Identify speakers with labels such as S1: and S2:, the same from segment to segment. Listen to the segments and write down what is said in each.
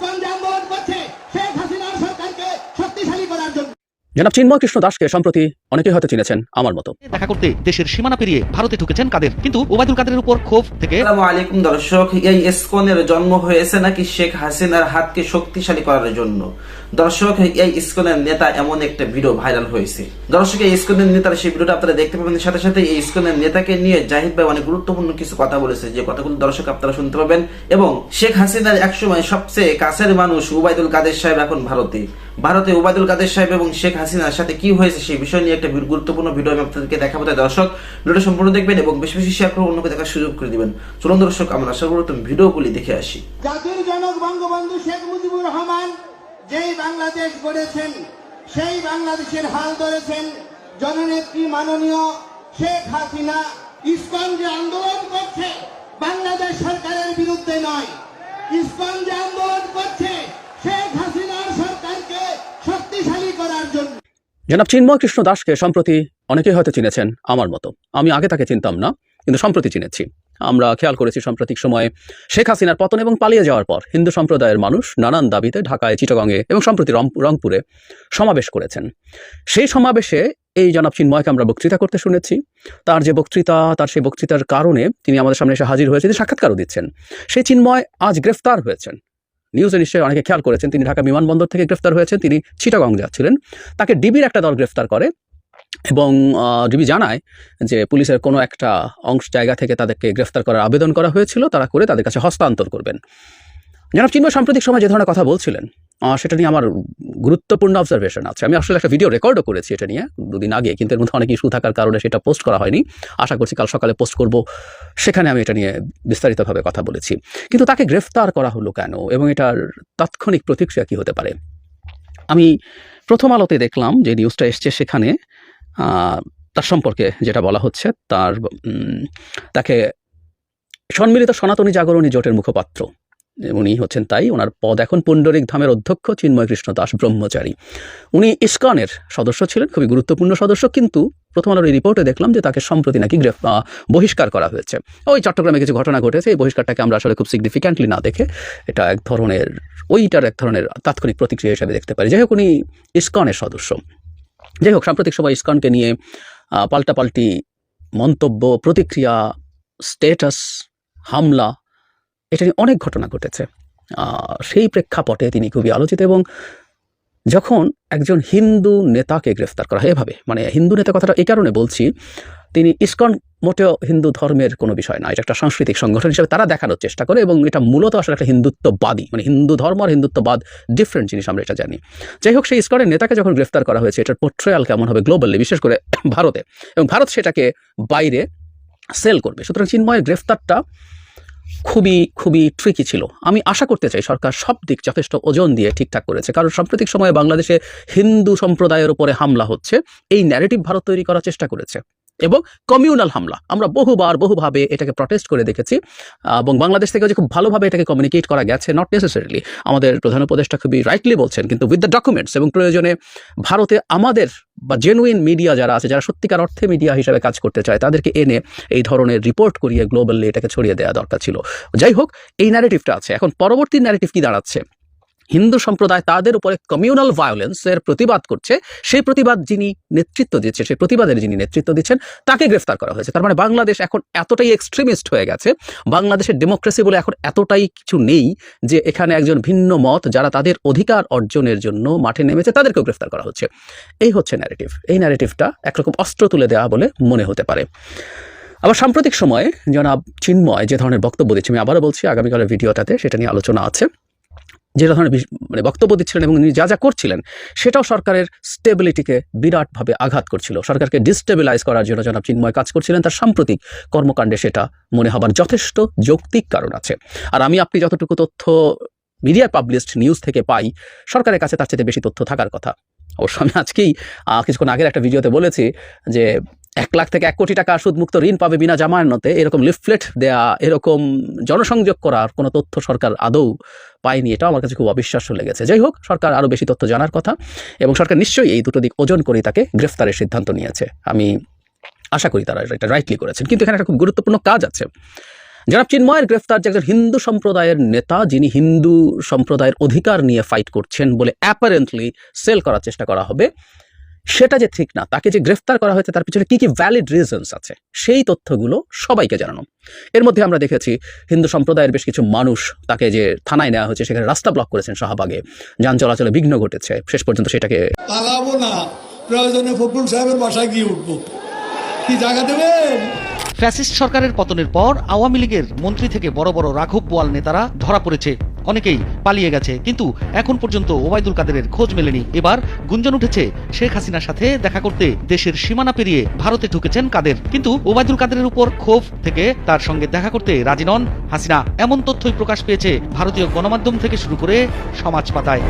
S1: ISKCON যে আন্দোলন
S2: জনাব চিন্ময় কৃষ্ণ দাসকে সম্প্রতি অনেকেই হয়তো চিনেছেন আমার মতো।
S3: দেখা করতে দেশের সীমানা পেরিয়ে ভারতে ঢুকেছেন কাদের? কিন্তু ওবায়দুল কাদেরের উপর ক্ষোভ থেকে
S4: আসসালামু আলাইকুম দর্শক এই ইসকনের জন্ম হয়েছে নাকি শেখ হাসিনার হাতকে শক্তিশালী করার জন্য? দর্শক এই ইসকনের নেতা এমন একটা ভিডিও ভাইরাল হয়েছে। দর্শক এই ইসকনের নেতার সেই ভিডিওটা আপনারা দেখতে পাবেন। সাথে সাথে এই ইসকনের নেতাকে নিয়ে জাহিদ ভাই অনেক গুরুত্বপূর্ণ কিছু কথা বলেছে যে কথাগুলো দর্শক আপনারা শুনতে পাবেন। এবং শেখ হাসিনার একসময় সবচেয়ে কাছের মানুষ উবাইদুল কাদের সাহেব এখন ভারতে। ভারতে উবাইদুল কাদের সাহেব এবং শেখ হাসিনার সাথে কি হয়েছে সেই বিষয় নিয়ে একটা গুরুত্বপূর্ণ ভিডিও আমি আপনাদেরকে দেখাবো। তাই দর্শক, ভিডিওটা সম্পূর্ণ দেখবেন এবং বেশি বেশি শেয়ার করে অন্যকে দেখার সুযোগ করে দিবেন। চলুন দর্শক, আমরা সর্বপ্রথম ভিডিওগুলি দেখে আসি।
S1: জাতির জনক বঙ্গবন্ধু শেখ মুজিবুর রহমান যেই বাংলাদেশ গড়েছেন, সেই বাংলাদেশের হাল ধরেছেন, জননেত্রী মাননীয় শেখ হাসিনা ইসকন যে আন্দোলন করছে, বাংলাদেশ সরকারের বিরুদ্ধে নয়। ইসকন যে আন্দোলন করছে, শেখ হাসিনার সরকারকে শক্তিশালী করার জন্য।
S2: জনাব চিন্ময় কৃষ্ণ দাসকে সম্প্রতি অনেকেই হয়তো চিনেছেন, আমার মতো। আমি আগে তাকে চিনতাম না, কিন্তু সম্প্রতি চিনেছি। আমরা খেয়াল করেছি সাম্প্রতিক সময়ে শেখ হাসিনার পতন এবং পালিয়ে যাওয়ার পর হিন্দু সম্প্রদায়ের মানুষ নানান দাবিতে ঢাকায়, চিটাগংয়ে এবং সম্প্রতি রংপুরে সমাবেশ করেছেন। সেই সমাবেশে এই জনাব চিন্ময়কে আমরা বক্তৃতা করতে শুনেছি। তার যে বক্তৃতা, তার সেই বক্তৃতার কারণে তিনি আমাদের সামনে এসে হাজির হয়েছে সাক্ষাৎকারও দিচ্ছেন। সেই চিন্ময় আজ গ্রেফতার হয়েছেন। নিউজে নিশ্চয়ই অনেকে খেয়াল করেছেন, তিনি ঢাকা বিমানবন্দর থেকে গ্রেফতার হয়েছেন, তিনি চিটাগং যাচ্ছিলেন। তাকে ডিবির একটা দল গ্রেফতার করে এবং ডিবি জানায় যে পুলিশের কোনো একটা অংশ জায়গা থেকে তাদেরকে গ্রেফতার করার আবেদন করা হয়েছিল, তারা করে তাদের কাছে হস্তান্তর করবেন। জনাব চিন্ময় সাম্প্রতিক সময় যে ধরনের কথা বলছিলেন সেটা নিয়ে আমার গুরুত্বপূর্ণ অবজারভেশন আছে। আমি আসলে একটা ভিডিও রেকর্ডও করেছি এটা নিয়ে দুদিন আগে, কিন্তু এর মধ্যে অনেক ইস্যু থাকার কারণে সেটা পোস্ট করা হয়নি। আশা করছি কাল সকালে পোস্ট করব। সেখানে আমি এটা নিয়ে বিস্তারিতভাবে কথা বলেছি। কিন্তু তাকে গ্রেফতার করা হলো কেন? এবং এটার তাৎক্ষণিক প্রতিক্রিয়া কী হতে পারে? আমি প্রথম আলোতে দেখলাম যে নিউজটা এসছে সেখানে তার সম্পর্কে যেটা বলা হচ্ছে, তার তাকে সম্মিলিত সনাতনী জাগরণী জোটের মুখপাত্র। উনি হচ্ছেন তাই ওনার পদ এখন পুণ্ডরিক ধামের অধ্যক্ষ চিন্ময় কৃষ্ণ দাস ব্রহ্মচারী। উনি ইস্কনের সদস্য ছিলেন, খুবই গুরুত্বপূর্ণ সদস্য, কিন্তু প্রথম আলোর রিপোর্টে দেখলাম যে তাকে সম্প্রতি নাকি গ্রেফ বহিষ্কার করা হয়েছে। ওই চট্টগ্রামে কিছু ঘটনা ঘটেছে, এই বহিষ্কারটাকে আমরা আসলে খুব সিগনিফিক্যান্টলি না দেখে এটা এক ধরনের, ওইটার এক ধরনের তাৎক্ষণিক প্রতিক্রিয়া হিসেবে দেখতে পারি। যাই হোক, উনি ইস্কনের সদস্য। যাই হোক, সাম্প্রতিক সময় ইস্কনকে নিয়ে পাল্টাপাল্টি মন্তব্য, প্রতিক্রিয়া স্টেটাস হামলা এটা নিয়ে অনেক ঘটনা ঘটেছে। সেই প্রেক্ষাপটে তিনি খুবই আলোচিত এবং যখন একজন হিন্দু নেতাকে গ্রেফতার করা হয়, এভাবে মানে হিন্দু নেতা কথাটা এই কারণে বলছি, তিনি ইস্কন মোটেও হিন্দু ধর্মের কোনো বিষয় না এটা একটা সাংস্কৃতিক সংগঠন হিসেবে তারা দেখানোর চেষ্টা করে এবং এটা মূলত আসলে একটা হিন্দুত্ববাদী মানে হিন্দু ধর্ম আর হিন্দুত্ববাদ ডিফারেন্ট জিনিস আমরা এটা জানি। যাই হোক, সেই ইস্কনের নেতাকে যখন গ্রেফতার করা হয়েছে, এটার পোট্রয়াল কেমন হবে গ্লোবালি বিশেষ করে ভারতে, এবং ভারত সেটাকে বাইরে সেল করবে। সুতরাং চিন্ময়ের গ্রেফতারটা খুবই খুবই ট্রিকি ছিল। আমি আশা করতে চাই সরকার সব দিক যথেষ্ট ওজন দিয়ে ঠিকঠাক করেছে। কারণ সাম্প্রতিক সময়ে বাংলাদেশে হিন্দু সম্প্রদায়ের উপরে হামলা হচ্ছে। এই ন্যারেটিভ ভারত তৈরি করার চেষ্টা করেছে। এবং কমিউনাল হামলা। আমরা বহুবার বহুভাবে এটাকে প্রটেস্ট করে দেখেছি, এবং বাংলাদেশ থেকে যে খুব ভালোভাবে এটাকে কমিউনিকেট করা গেছে নট নেসেসারিলি আমাদের প্রধান উপদেষ্টা খুবই রাইটলি বলছেন, কিন্তু উইথ দ্য ডকুমেন্টস এবং প্রয়োজনে ভারতে আমাদের বা জেনুইন মিডিয়া যারা আছে, যারা সত্যিকার অর্থে মিডিয়া হিসেবে কাজ করতে চায়, তাদেরকে এনে এই ধরনের রিপোর্ট করিয়ে গ্লোবালি এটাকে ছড়িয়ে দেওয়া দরকার ছিল। যাই হোক, এই ন্যারেটিভটা আছে। এখন পরবর্তী ন্যারেটিভ কি দাঁড়াচ্ছে? হিন্দু সম্প্রদায় তাদের উপরে কমিউনাল ভায়োলেন্সের প্রতিবাদ করছে, সেই প্রতিবাদ যিনি নেতৃত্ব দিচ্ছে, সেই প্রতিবাদের যিনি নেতৃত্ব দিচ্ছেন, তাকে গ্রেফতার করা হয়েছে। তার মানে বাংলাদেশ এখন এতটাই এক্সট্রিমিস্ট হয়ে গেছে, বাংলাদেশের ডেমোক্রেসি বলে এখন এতটাই কিছু নেই যে এখানে একজন ভিন্ন মত যারা তাদের অধিকার অর্জনের জন্য মাঠে নেমেছে, তাদেরকেও গ্রেফতার করা হচ্ছে। এই হচ্ছে ন্যারেটিভ এই ন্যারেটিভটা একরকম অস্ত্র তুলে দেওয়া বলে মনে হতে পারে। আবার সাম্প্রতিক সময়ে জনাব চিন্ময় যে ধরনের বক্তব্য দিচ্ছে, আমি আবারও বলছি, আগামীকালের ভিডিওটাতে সেটা নিয়ে আলোচনা আছে। যে ধরনের মানে বক্তব্য দিচ্ছিলেন এবং তিনি যা যা করছিলেন, সেটাও সরকারের স্টেবিলিটিকে বিরাটভাবে আঘাত করছিল। সরকারকে ডিস্টেবিলাইজ করার জন্য জনাব চিন্ময় কাজ করছিলেন, তার সাম্প্রতিক কর্মকাণ্ডে সেটা মনে হবার যথেষ্ট যৌক্তিক কারণ আছে। আর আমি আপনি যতটুকু তথ্য মিডিয়া পাবলিশড নিউজ থেকে পাই, সরকারের কাছে তার চেয়ে বেশি তথ্য থাকার কথা। অবশ্য আমি আজকেই কিছুক্ষণ আগের একটা ভিডিওতে বলেছি যে এক লাখ থেকে এক কোটি টাকা সুদমুক্ত ঋণ পাবে বিনা জামানতে এরকম লিফলেট দেয়া, এরকম জনসংযোগ করার কোনো তথ্য সরকার আদৌ পায়নি। এটা আমার কাছে খুব অবিশ্বাস্য লেগেছে। যাই হোক, সরকার আরও বেশি তথ্য জানার কথা এবং সরকার নিশ্চয়ই এই দুটো দিক ওজন করে তাকে গ্রেফতারের সিদ্ধান্ত নিয়েছে। আমি আশা করি তারা এটা রাইটলি করেছেন। কিন্তু এখানে একটা খুব গুরুত্বপূর্ণ কাজ আছে। জনাব চিন্ময়ের গ্রেফতার যে একজন হিন্দু সম্প্রদায়ের নেতা, যিনি হিন্দু সম্প্রদায়ের অধিকার নিয়ে ফাইট করছেন বলে অ্যাপারেন্টলি সেল করার চেষ্টা করা হবে। সেটা যে ঠিক না তাকে যে গ্রেফতার করা হয়েছে তার পিছনে কি কি ভ্যালিড রিজনস আছে সেই তথ্যগুলো সবাইকে জানানো। এর মধ্যে আমরা দেখেছি হিন্দু সম্প্রদায়ের বেশ কিছু মানুষ তাকে যে থানায় নেওয়া হয়েছে সেখানে রাস্তা ব্লক করেছেন শাহবাগে। যান চলাচলে বিঘ্ন ঘটেছে শেষ পর্যন্ত সেটাকে
S5: পালাবো না। প্রয়োজনে ফখরুল সাহেবের বাসায় গিয়ে উঠবো। কি জায়গা দেবেন?
S3: ফ্যাসিস্ট সরকারের পতনের পর আওয়ামী লীগের মন্ত্রী থেকে বড় বড় রাঘব বোয়াল নেতারা ধরা পড়েছে অনেকেই পালিয়ে গেছে, কিন্তু এখন পর্যন্ত ওবায়দুল কাদেরের খোঁজ মেলেনি। এবার গুঞ্জন উঠেছে শেখ হাসিনার সাথে দেখা করতে। দেশের সীমানা পেরিয়ে ভারতে ঢুকেছেন কাদের। কিন্তু ওবায়দুল কাদেরের উপর ক্ষোভ থেকে তার সঙ্গে দেখা করতে রাজি নন হাসিনা। এমন তথ্যই প্রকাশ পেয়েছে ভারতীয় গণমাধ্যম থেকে শুরু করে সমাজ পাতায়।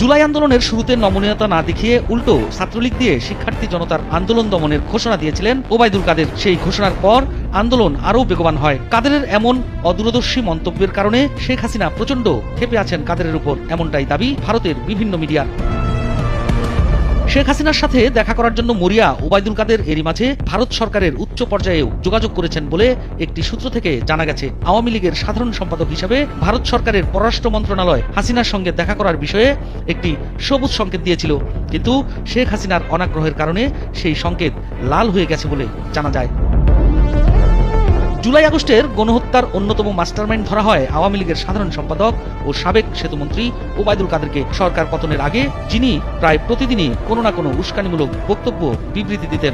S3: জুলাই আন্দোলনের শুরুতে নমনীয়তা না দেখিয়ে উল্টো ছাত্রলীগ দিয়ে শিক্ষার্থী জনতার আন্দোলন দমনের ঘোষণা দিয়েছিলেন ওবায়দুল কাদের। সেই ঘোষণার পর আন্দোলন আরও বেগবান হয়। কাদেরের এমন অদূরদর্শী মন্তব্যের কারণে শেখ হাসিনা প্রচণ্ড ক্ষেপে আছেন কাদেরের উপর, এমনটাই দাবি ভারতের বিভিন্ন মিডিয়ার। শেখ হাসিনার সাথে দেখা করার জন্য মরিয়া ওবায়দুল কাদের এরই মাঝে ভারত সরকারের উচ্চ পর্যায়েও যোগাযোগ করেছেন বলে একটি সূত্র থেকে জানা গেছে। আওয়ামী লীগের সাধারণ সম্পাদক হিসাবে ভারত সরকারের পররাষ্ট্র মন্ত্রণালয় হাসিনার সঙ্গে দেখা করার বিষয়ে একটি সবুজ সংকেত দিয়েছিল। কিন্তু শেখ হাসিনার অনাগ্রহের কারণে সেই সংকেত লাল হয়ে গেছে বলে জানা যায়। জুলাই আগস্টের গণহত্যার অন্যতম মাস্টারমাইন্ড ধরা হয় আওয়ামী লীগের সাধারণ সম্পাদক ও সাবেক সেতুমন্ত্রী ওবায়দুল কাদেরকে। সরকার পতনের আগে যিনি প্রায় প্রতিদিনই কোনো না কোনো উস্কানিমূলক বক্তব্য বিবৃতি দিতেন।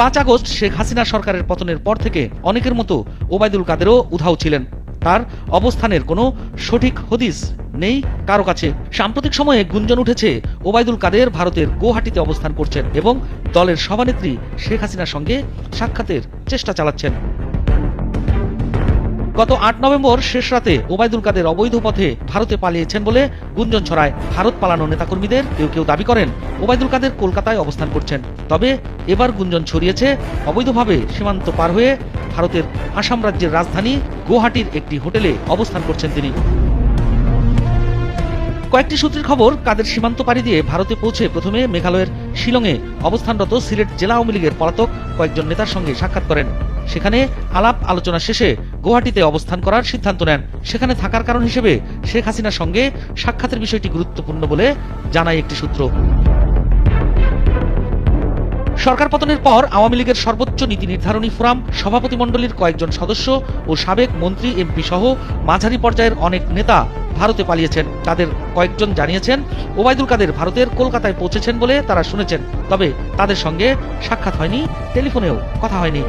S3: পাঁচ আগস্ট শেখ হাসিনা সরকারের পতনের পর থেকে অনেকের মতো ওবায়দুল কাদেরও উধাও ছিলেন। তার অবস্থানের কোনো সঠিক হদিস নেই, কারও কাছে। সাম্প্রতিক সময়ে গুঞ্জন উঠেছে, ওবায়দুল কাদের ভারতের গুয়াহাটিতে অবস্থান করছেন এবং দলের সভানেত্রী শেখ হাসিনার সঙ্গে সাক্ষাতের চেষ্টা চালাচ্ছেন। গত আট নভেম্বর শেষ রাতে ওবায়দুল কাদের অবৈধ পথে ভারতে পালিয়েছেন বলে গুঞ্জন ছড়ায়। ভারত পালানো নেতাকর্মীদের কেউ কেউ দাবি করেন, ওবায়দুল কাদের কলকাতায় অবস্থান করছেন। তবে এবার গুঞ্জন ছড়িয়েছে, অবৈধভাবে সীমান্ত পার হয়ে ভারতের আসাম রাজ্যের রাজধানী গুয়াহাটির একটি হোটেলে অবস্থান করছেন তিনি। কয়েকটি সূত্রের খবর, কাদের সীমান্ত পাড়ি দিয়ে ভারতে পৌঁছে প্রথমে মেঘালয়ের শিলংয়ে অবস্থানরত সিলেট জেলা আওয়ামী লীগের পলাতক কয়েকজন নেতার সঙ্গে সাক্ষাৎ করেন। সেখানে আলাপ আলোচনা শেষে গুয়াহাটিতে অবস্থান করার সিদ্ধান্ত নেন। সেখানে থাকার কারণ হিসেবে শেখ হাসিনার সঙ্গে সাক্ষাতের বিষয়টি গুরুত্বপূর্ণ বলে জানায় একটি সূত্র। সরকার পতনের পর আওয়ামী লীগের সর্বোচ্চ নীতি নির্ধারণী ফোরাম সভাপতিমণ্ডলীর কয়েকজন সদস্য ও সাবেক মন্ত্রী, এমপি সহ মাঝারি পর্যায়ের অনেক নেতা ভারতে পালিয়েছেন। তাদের কয়েকজন জানিয়েছেন, ওবায়দুল কাদের ভারতের কলকাতায় পৌঁছেছেন বলে তারা শুনেছেন। তবে তাদের সঙ্গে সাক্ষাৎ হয়নি, টেলিফোনেও কথা হয়নি।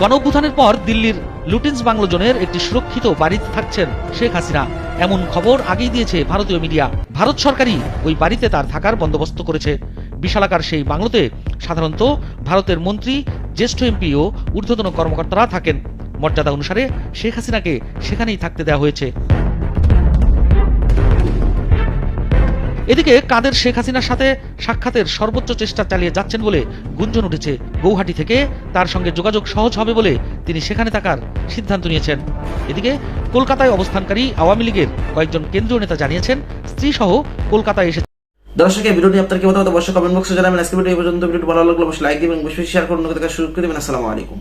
S3: গণঅভ্যুত্থানের পর দিল্লির লুটিন্স বাংলো জোনের একটি সুরক্ষিত বাড়িতে থাকছেন শেখ হাসিনা। এমন খবর আগেই দিয়েছে ভারতীয় মিডিয়া। ভারত সরকারই ওই বাড়িতে তার থাকার বন্দোবস্ত করেছে। বিশালাকার সেই বাংলোতে সাধারণত ভারতের মন্ত্রী, জ্যেষ্ঠ এমপি ও ঊর্ধ্বতন কর্মকর্তারা থাকেন। মর্যাদা অনুসারে শেখ হাসিনাকে সেখানেই থাকতে দেওয়া হয়েছে। এদিকে কাদের শেখ হাসিনার সাথে সাক্ষাতের সর্বোচ্চ চেষ্টা চালিয়ে যাচ্ছেন বলে গুঞ্জন উঠেছে গৌহাটি থেকে, তার সঙ্গে যোগাযোগ সহজ হবে বলে তিনি সেখানে থাকার সিদ্ধান্ত নিয়েছেন। এদিকে কলকাতায় অবস্থানকারী আওয়ামী লীগের কয়েকজন কেন্দ্রীয় নেতা জানিয়েছেন স্ত্রী সহ কলকাতায় এসে
S4: দর্শক এই ভিডিওটি আপনার কি মতামত? অবশ্যই কমেন্ট বক্সে জানাবেন। আজকে ভিডিও পর্যন্ত। ভিডিওটি ভালো লাগলে অবশ্যই লাইক দিবেন, অবশ্যই শেয়ার করুন। শুরু করে দেবেন। আসসালামু আলাইকুম।